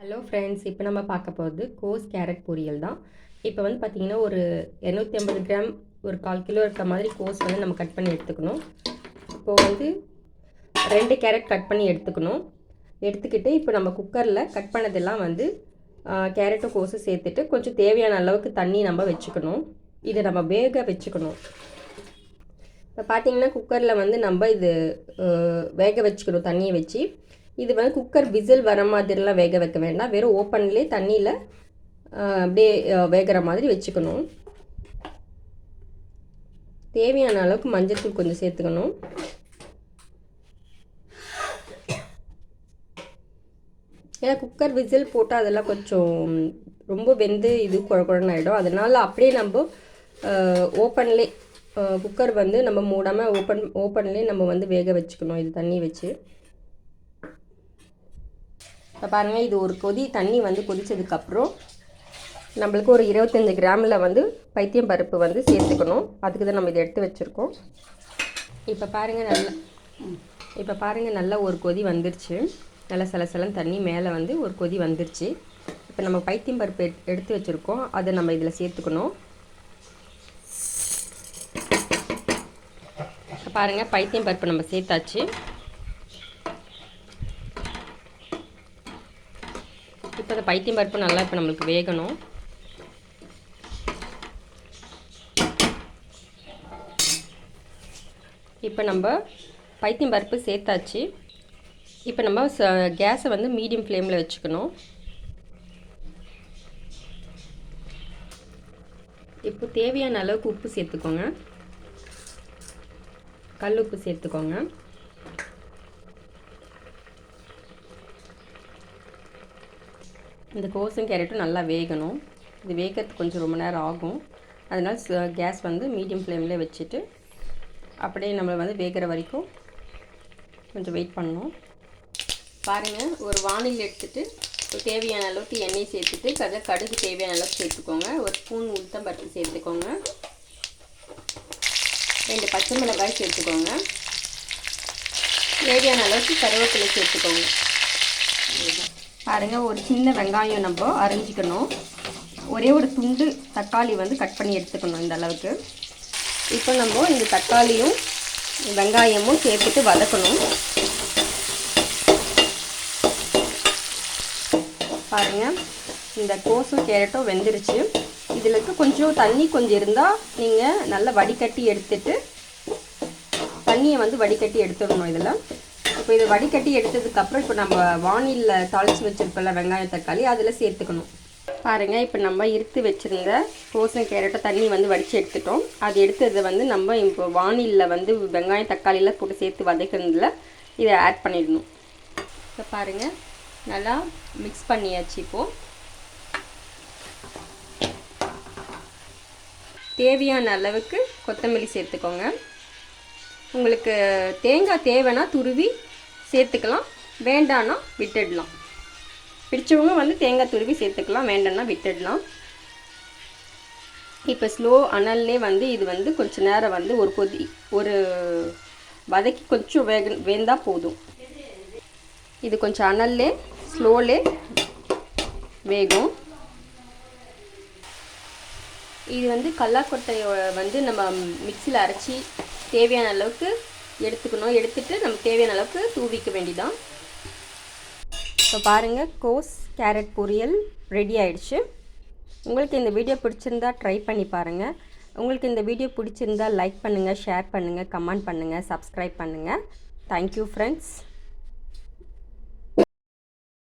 Hello friends இப்போ நம்ம பார்க்க போகிறது கோஸ் கேரட் பொரியல் தான். இப்போ வந்து பார்த்திங்கன்னா ஒரு இரநூத்தி ஐம்பது கிராம் ஒரு கால் கிலோ இருக்கிற மாதிரி கோஸ் வந்து நம்ம கட் பண்ணி எடுத்துக்கணும். இப்போது வந்து ரெண்டு கேரட் கட் பண்ணி எடுத்துக்கணும். எடுத்துக்கிட்டு இப்போ நம்ம குக்கரில் கட் பண்ணதெல்லாம் வந்து கேரட்டும் கோஸும் சேர்த்துட்டு கொஞ்சம் தேவையான அளவுக்கு தண்ணி நம்ம வச்சுக்கணும். இதை நம்ம வேக வச்சுக்கணும். இப்போ பார்த்தீங்கன்னா குக்கரில் வந்து நம்ம இது வேக வச்சுக்கணும் தண்ணியை வச்சு. இது வந்து குக்கர் விசில் வர மாதிரிலாம் வேக வைக்க வேண்டாம். வெறும் ஓப்பன்லேயே தண்ணியில் அப்படியே வேகிற மாதிரி வச்சுக்கணும். தேவையான அளவுக்கு மஞ்சத்தூள் கொஞ்சம் சேர்த்துக்கணும். ஏன்னா குக்கர் விசில் போட்டால் அதெல்லாம் கொஞ்சம் ரொம்ப வெந்து இது குழக்குழன்னு ஆகிடும் அதனால் அப்படியே நம்ம ஓப்பன்லே குக்கர் வந்து நம்ம மூடாமல் ஓப்பன் ஓப்பன்லேயே நம்ம வந்து வேக வச்சுக்கணும். இது தண்ணி வச்சு. இப்போ பாருங்கள் இது ஒரு கொதி தண்ணி வந்து கொதித்ததுக்கப்புறம் நம்மளுக்கு ஒரு இருபத்தஞ்சி கிராமில் வந்து பைத்தியம் பருப்பு வந்து சேர்த்துக்கணும். அதுக்கு தான் நம்ம இதை எடுத்து வச்சுருக்கோம். இப்போ பாருங்கள் நல்லா இப்போ பாருங்கள் நல்லா ஒரு கொதி வந்துருச்சு. நல்லா சில தண்ணி மேலே வந்து ஒரு கொதி வந்துருச்சு. இப்போ நம்ம பைத்தியம் பருப்பு எடுத்து வச்சுருக்கோம். அதை நம்ம இதில் சேர்த்துக்கணும். பாருங்கள் பைத்தியம் பருப்பு நம்ம சேர்த்தாச்சு. இப்போ அந்த பைத்தியம் பருப்பு நல்லா இப்போ நம்மளுக்கு வேகணும். இப்போ நம்ம பைத்தியம் பருப்பு சேர்த்தாச்சு. இப்போ நம்ம ச- கேஸை வந்து மீடியம் ஃப்ளேமில் வச்சுக்கணும். இப்போ தேவையான அளவுக்கு உப்பு சேர்த்துக்கோங்க. கல் உப்பு சேர்த்துக்கோங்க. இந்த கோஸும் கேரட்டும் நல்லா வேகணும். இது வேகிறதுக்கு கொஞ்சம் ரொம்ப நேரம் ஆகும். அதனால் கேஸ் வந்து மீடியம் ஃப்ளேமில் வச்சுட்டு அப்படியே நம்ம வந்து வேகிற வரைக்கும் கொஞ்சம் வெயிட் பண்ணணும். பாருங்கள் ஒரு வானில் எடுத்துகிட்டு தேவையான அளவுக்கு எண்ணெய் சேர்த்துட்டு கதை கடுகு தேவையான அளவுக்கு சேர்த்துக்கோங்க. ஒரு ஸ்பூன் உளுத்தம் பருப்பு சேர்த்துக்கோங்க. ரெண்டு பச்சை மிளகாய் சேர்த்துக்கோங்க. தேவையான அளவுக்கு கருவேப்பிலை சேர்த்துக்கோங்க. பாருங்க ஒரு சின்ன வெங்காயம் நம்ம அரைஞ்சிக்கணும். ஒரே ஒரு துண்டு தக்காளி வந்து கட் பண்ணி எடுத்துக்கணும் இந்த அளவுக்கு. இப்போ நம்ம இந்த தக்காளியும் வெங்காயமும் சேர்த்துட்டு வதக்கணும். பாருங்க இந்த கோஸும் கேரட்டும் வெந்துருச்சு. இதில் கொஞ்சம் தண்ணி கொஞ்சம் இருந்தால் நீங்கள் நல்லா வடிகட்டி எடுத்துட்டு தண்ணியை வந்து வடிகட்டி எடுத்துடணும் இதில். இப்போ இதை வடிகட்டி எடுத்ததுக்கப்புறம் இப்போ நம்ம வானிலில் தாளித்து வச்சுருக்கோம்ல வெங்காயம் தக்காளி அதில் சேர்த்துக்கணும். பாருங்கள் இப்போ நம்ம இருத்து வச்சுருந்த கோசம் கேரட்டை தண்ணி வந்து வடித்து எடுத்துட்டோம். அது எடுத்ததை வந்து நம்ம இப்போ வானிலில் வந்து வெங்காயம் தக்காளியில் போட்டு சேர்த்து வதக்கிறதுல இதை ஆட் பண்ணிடணும். இப்போ பாருங்கள் நல்லா மிக்ஸ் பண்ணியாச்சு இப்போது தேவையான அளவுக்கு கொத்தமல்லி சேர்த்துக்கோங்க. உங்களுக்கு தேங்காய் தேவைன்னா துருவி சேர்த்துக்கலாம். வேண்டான்னா விட்டுடலாம். பிடிச்சவங்க வந்து தேங்காய் துருவி சேர்த்துக்கலாம். வேண்டாம்னா விட்டுடலாம். இப்போ ஸ்லோ அனல்லே வந்து இது வந்து கொஞ்சம் நேரம் வந்து ஒரு கொதி ஒரு வதக்கி கொஞ்சம் வேக வேந்தால் போதும். இது கொஞ்சம் அனல்லே ஸ்லோலே வேகும். இது வந்து கல்லாக்கொட்டையை வந்து நம்ம மிக்சியில் அரைச்சி தேவையான அளவுக்கு எடுத்துக்கணும். எடுத்துட்டு நம்ம தேவையான அளவுக்கு தூவிக்க வேண்டிதான் இப்போ பாருங்கள் கோஸ் கேரட் பொரியல் ரெடி ஆயிடுச்சு. உங்களுக்கு இந்த வீடியோ பிடிச்சிருந்தா ட்ரை பண்ணி பாருங்கள் உங்களுக்கு இந்த வீடியோ பிடிச்சிருந்தா லைக் பண்ணுங்கள் ஷேர் பண்ணுங்கள் கமெண்ட் பண்ணுங்கள் சப்ஸ்கிரைப் பண்ணுங்கள் தேங்க்யூ ஃப்ரெண்ட்ஸ்